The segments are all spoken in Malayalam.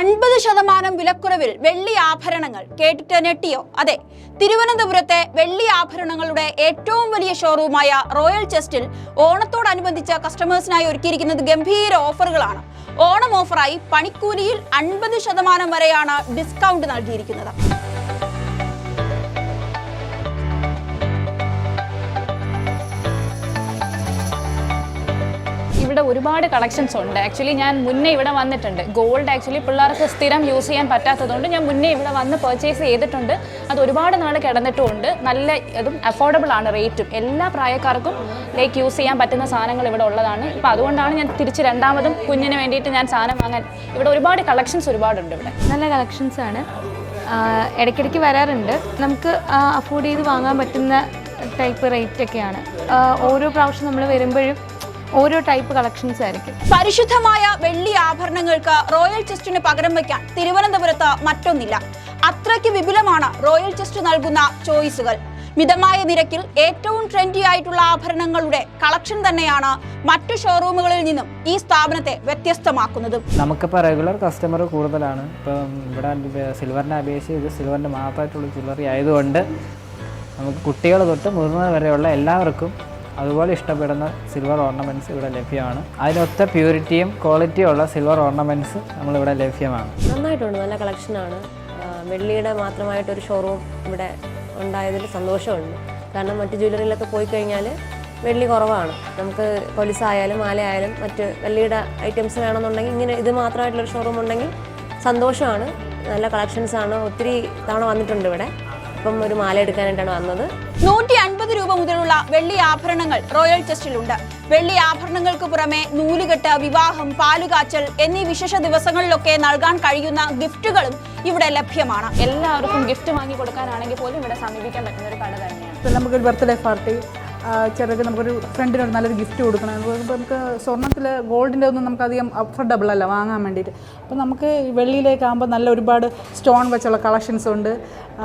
അൻപത് ശതമാനം വിലക്കുറവിൽ വെള്ളി ആഭരണങ്ങൾ കേട്ടിട്ട് ഞെട്ടിയോ? അതെ തിരുവനന്തപുരത്തെ വെള്ളി ആഭരണങ്ങളുടെ ഏറ്റവും വലിയ ഷോറൂമായ റോയൽ ചെസ്റ്റിൽ ഓണത്തോടനുബന്ധിച്ച കസ്റ്റമേഴ്സിനായി ഒരുക്കിയിരിക്കുന്നത് ഗംഭീര ഓഫറുകളാണ്. ഓണം ഓഫറായി പണിക്കൂലിയിൽ അൻപത് ശതമാനം വരെയാണ് ഡിസ്കൗണ്ട് നൽകിയിരിക്കുന്നത്. ഒരുപാട് കളക്ഷൻസ് ഉണ്ട്. ആക്ച്വലി ഞാൻ മുന്നേ ഇവിടെ വന്നിട്ടുണ്ട്. ഗോൾഡ് ആക്ച്വലി പിള്ളേർക്ക് സ്ഥിരം യൂസ് ചെയ്യാൻ പറ്റാത്തതുകൊണ്ട് ഞാൻ മുന്നേ ഇവിടെ വന്ന് പർച്ചേസ് ചെയ്തിട്ടുണ്ട്. അത് ഒരുപാട് നാൾ കിടന്നിട്ടുമുണ്ട്. നല്ല ഇതും അഫോർഡബിൾ ആണ് റേറ്റും എല്ലാ പ്രായക്കാർക്കും ലൈക്ക് യൂസ് ചെയ്യാൻ പറ്റുന്ന സാധനങ്ങൾ ഇവിടെ ഉള്ളതാണ്. ഇപ്പോൾ അതുകൊണ്ടാണ് ഞാൻ തിരിച്ച് രണ്ടാമതും കുഞ്ഞിന് വേണ്ടിയിട്ട് ഞാൻ സാധനം വാങ്ങാൻ ഇവിടെ ഒരുപാട് കളക്ഷൻസ് ഒരുപാടുണ്ട് ഇവിടെ. നല്ല കളക്ഷൻസ് ആണ്. ഇടയ്ക്കിടയ്ക്ക് വരാറുണ്ട്. നമുക്ക് അഫോർഡ് ചെയ്ത് വാങ്ങാൻ പറ്റുന്ന ടൈപ്പ് റേറ്റ് ഒക്കെയാണ്. ഓരോ പ്രാവശ്യം നമ്മൾ വരുമ്പോഴും ഓരോ ടൈപ്പ് കളക്ഷൻസ് ആയിരിക്കും. പരിശുദ്ധമായ വെള്ളി ആഭരണങ്ങൾക്ക് റോയൽ ചെസ്റ്റിന് പകരം വയ്ക്കാൻ തിരുവനന്തപുരത്ത് മറ്റൊന്നില്ല. അത്രയ്ക്ക് വിപുലമാണ് റോയൽ ചെസ്റ്റ് നൽകുന്ന ചോയ്സുകൾ. മിതമായ നിരക്കിൽ ഏറ്റവും ട്രെൻഡി ആയിട്ടുള്ള ആഭരണങ്ങളുടെ കളക്ഷൻ തന്നെയാണ് മറ്റു ഷോറൂമുകളിൽ നിന്നും ഈ സ്ഥാപനത്തെ വ്യത്യസ്തമാക്കുന്നത്. നമുക്കിപ്പോൾ റെഗുലർ കസ്റ്റമർ കൂടുതലാണ്. ഇപ്പം ഇവിടെ സിൽവറിനെ അപേക്ഷിച്ച് ഇത് സിൽവറിന്റെ മാത്രമായിട്ടുള്ള ജ്വല്ലറി ആയതുകൊണ്ട് നമുക്ക് കുട്ടികൾ തൊട്ട് മുതിർന്നവർ വരെയുള്ള എല്ലാവർക്കും അതുപോലെ ഇഷ്ടപ്പെടുന്ന സിൽവർ ഓർണമെന്റ്സ് ഇവിടെ ലഭ്യമാണ്. അതിനൊത്ത പ്യൂരിറ്റിയും ക്വാളിറ്റിയും ഉള്ള സിൽവർ ഓർണമെന്റ്സ് നമ്മളിവിടെ ലഭ്യമാണ്. നന്നായിട്ടുണ്ട് നല്ല കളക്ഷനാണ് വെള്ളിയുടെ മാത്രമായിട്ടൊരു ഷോറൂം ഇവിടെ ഉണ്ടായതിൽ സന്തോഷമുണ്ട്. കാരണം മറ്റ് ജ്വല്ലറിയിലൊക്കെ പോയി കഴിഞ്ഞാൽ വെള്ളി കുറവാണ്. നമുക്ക് കൊലുസായാലും മാലയായാലും മറ്റ് വെള്ളിയുടെ ഐറ്റംസ് വേണമെന്നുണ്ടെങ്കിൽ ഇങ്ങനെ ഇത് മാത്രമായിട്ടുള്ളൊരു ഷോറൂം ഉണ്ടെങ്കിൽ സന്തോഷമാണ്. നല്ല കളക്ഷൻസാണ് ഒത്തിരി തവണ വന്നിട്ടുണ്ട് ഇവിടെ. ഇപ്പം ഒരു മാല എടുക്കാനായിട്ടാണ് വന്നത്. നൂറ്റി അൻപത് രൂപ മുതലുള്ള വെള്ളി ആഭരണങ്ങൾ റോയൽ ചെസ്റ്റിലുണ്ട് വെള്ളി ആഭരണങ്ങൾക്ക് പുറമെ നൂലുകെട്ട് വിവാഹം പാലുകാച്ചൽ എന്നീ വിശേഷ ദിവസങ്ങളിലൊക്കെ നൽകാൻ കഴിയുന്ന ഗിഫ്റ്റുകളും ഇവിടെ ലഭ്യമാണ്. എല്ലാവർക്കും ഗിഫ്റ്റ് വാങ്ങി കൊടുക്കാനാണെങ്കിൽ പോലും ഇവിടെ സമീപിക്കാൻ പറ്റുന്ന ഒരു കട തന്നെയാണ്. നമുക്ക് നമുക്കൊരു ബർത്ത്ഡേ പാർട്ടി ചെറുക്ക് നമുക്കൊരു ഫ്രണ്ടിനൊരു നല്ലൊരു ഗിഫ്റ്റ് കൊടുക്കണം. നമുക്ക് സ്വർണത്തിൽ ഗോൾഡിന്റെ ഒന്നും നമുക്ക് അധികം അഫോർഡബിൾ അല്ല വാങ്ങാൻ വേണ്ടിയിട്ട്. അപ്പോൾ നമുക്ക് വെള്ളിയിലേക്ക് വെള്ളിയിലേക്കാകുമ്പോൾ നല്ല ഒരുപാട് സ്റ്റോൺ വെച്ചുള്ള കളക്ഷൻസ് ഉണ്ട്.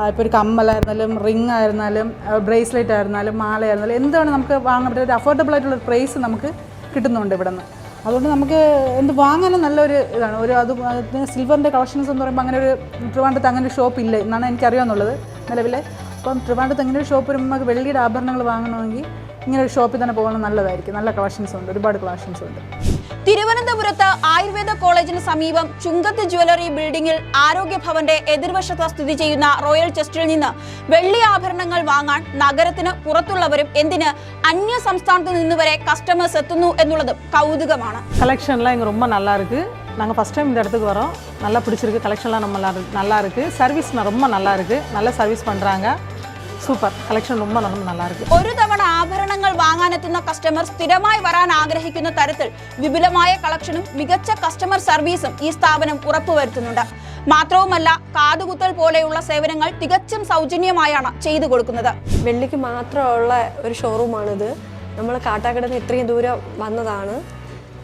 ഇപ്പോൾ ഒരു കമ്മലായിരുന്നാലും റിംഗ് ആയിരുന്നാലും ബ്രേസ്ലെറ്റ് ആയിരുന്നാലും മാലയായിരുന്നാലും എന്താണ് നമുക്ക് വാങ്ങാൻ പറ്റുന്ന ഒരു അഫോർഡബിൾ ആയിട്ടുള്ള പ്രൈസ് നമുക്ക് കിട്ടുന്നുണ്ട് ഇവിടെ നിന്ന് അതുകൊണ്ട് നമുക്ക് എന്ത് വാങ്ങാനും നല്ലൊരു ഇതാണ്. ഒരു അത് സിൽവറിന്റെ കളക്ഷൻസ് എന്ന് പറയുമ്പോൾ അങ്ങനെ ഒരു ട്രിവാൻഡ്രത്ത് അങ്ങനെ ഒരു ഷോപ്പ് ഇല്ല എന്നാണ് എനിക്കറിയാമെന്നുള്ളത് നിലവിൽ അപ്പം ട്രിവാൻഡ്രത്ത് അങ്ങനെ ഒരു ഷോപ്പ് വരുമ്പോൾ നമുക്ക് വെള്ളിയുടെ ആഭരണങ്ങൾ വാങ്ങണമെങ്കിൽ ഇങ്ങനെ ഒരു ഷോപ്പിൽ തന്നെ പോകുന്നത് നല്ലതായിരിക്കും നല്ല കളക്ഷൻസ് ഉണ്ട് ഒരുപാട് കളക്ഷൻസ് ഉണ്ട് തിരുവനന്തപുരത്ത് ആയുർവേദ കോളേജിന് സമീപം ചുങ്കത്ത് ജ്വല്ലറി ബിൽഡിംഗിൽ ആരോഗ്യ ഭവന്റെ എതിർവശത്ത് സ്ഥിതി ചെയ്യുന്ന റോയൽ ചെസ്റ്റിൽ നിന്ന് വെള്ളി ആഭരണങ്ങൾ വാങ്ങാൻ നഗരത്തിന് പുറത്തുള്ളവരും എന്തിന് അന്യ സംസ്ഥാനത്ത് നിന്ന് വരെ കസ്റ്റമേഴ്സ് എത്തുന്നു എന്നുള്ളതും കൗതുകമാണ് கலெக்ஷன்லாம் இங்கே ரொம்ப நல்லா இருக்குது நாங்கள் ஃபஸ்ட் டைம் இந்த இடத்துக்கு வரோம் நல்லா பிடிச்சிருக்கு கலெக்ஷன்லாம் ரொம்ப நல்லா இருக்கு- நல்லா இருக்குது சர்வீஸ் ரொம்ப நல்லா இருக்குது நல்ல சர்வீஸ் பண்ணுறாங்க சூப்பர் கலெக்ஷன் ரொம்ப ரொம்ப நல்லா இருக்குது ഒരു തവണ ആഭരണങ്ങൾ വാങ്ങാനെത്തുന്ന കസ്റ്റമർ സ്ഥിരമായി വരാൻ ആഗ്രഹിക്കുന്ന തരത്തിൽ വിപുലമായ കളക്ഷനും മികച്ച കസ്റ്റമർ സർവീസും ഈ സ്ഥാപനം ഉറപ്പുവരുത്തുന്നുണ്ട് മാത്രവുമല്ല കാതുകുത്തൽ പോലെയുള്ള സേവനങ്ങൾ തികച്ചും സൗജന്യമായാണ് ചെയ്തു കൊടുക്കുന്നത് വെള്ളിക്ക് മാത്രമുള്ള ഒരു ഷോറൂമാണിത് നമ്മൾ കാട്ടാക്കടയിൽ നിന്ന് ഇത്രയും ദൂരം വന്നതാണ്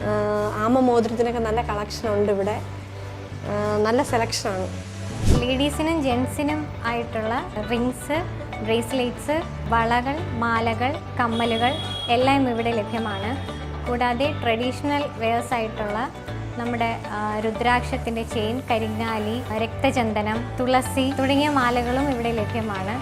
ആഹ് ആമ മോതിരത്തിനൊക്കെ നല്ല കളക്ഷൻ ഉണ്ട് ഇവിടെ ആഹ് നല്ല സെലക്ഷനാണ് ലേഡീസിനും ജെൻസിനും ആയിട്ടുള്ള റിങ്സ് ബ്രേസ്ലെറ്റ്സ് വളകൾ മാലകൾ കമ്മലുകൾ എല്ലാം ഇവിടെ ലഭ്യമാണ്. കൂടാതെ ട്രഡീഷണൽ വെയേഴ്സ് ആയിട്ടുള്ള നമ്മുടെ രുദ്രാക്ഷത്തിന്റെ ചെയിൻ കരിങ്ങാലി രക്തചന്ദനം തുളസി തുടങ്ങിയ മാലകളും ഇവിടെ ലഭ്യമാണ്.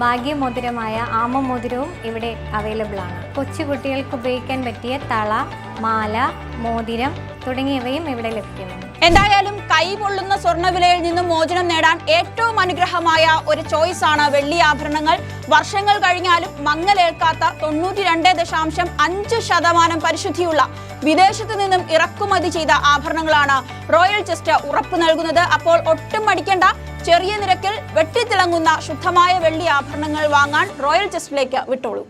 ഭാഗ്യമോതിരമായ ആമമോതിരവും ഇവിടെ അവൈലബിൾ ആണ്. കൊച്ചുകുട്ടികൾക്ക് ഉപയോഗിക്കാൻ പറ്റിയ തള മാല മോതിരം തുടങ്ങിയവയും ഇവിടെ ലഭ്യമാണ്. എന്തായാലും കൈ പൊള്ളുന്ന സ്വർണവിലയിൽ നിന്നും മോചനം നേടാൻ ഏറ്റവും അനുഗ്രഹമായ ഒരു ചോയ്സ് ആണ് വെള്ളി ആഭരണങ്ങൾ. വർഷങ്ങൾ കഴിഞ്ഞാലും മങ്ങലേൽക്കാത്ത തൊണ്ണൂറ്റി രണ്ട് ദശാംശം അഞ്ച് ശതമാനം പരിശുദ്ധിയുള്ള വിദേശത്ത് നിന്നും ഇറക്കുമതി ചെയ്ത ആഭരണങ്ങളാണ് റോയൽ ചെസ്റ്റ് ഉറപ്പ് നൽകുന്നത്. അപ്പോൾ ഒട്ടും മടിക്കേണ്ട ചെറിയ നിരക്കിൽ വെട്ടിത്തിളങ്ങുന്ന ശുദ്ധമായ വെള്ളി ആഭരണങ്ങൾ വാങ്ങാൻ റോയൽ ചെസ്റ്റിലേക്ക് വിട്ടോളൂ.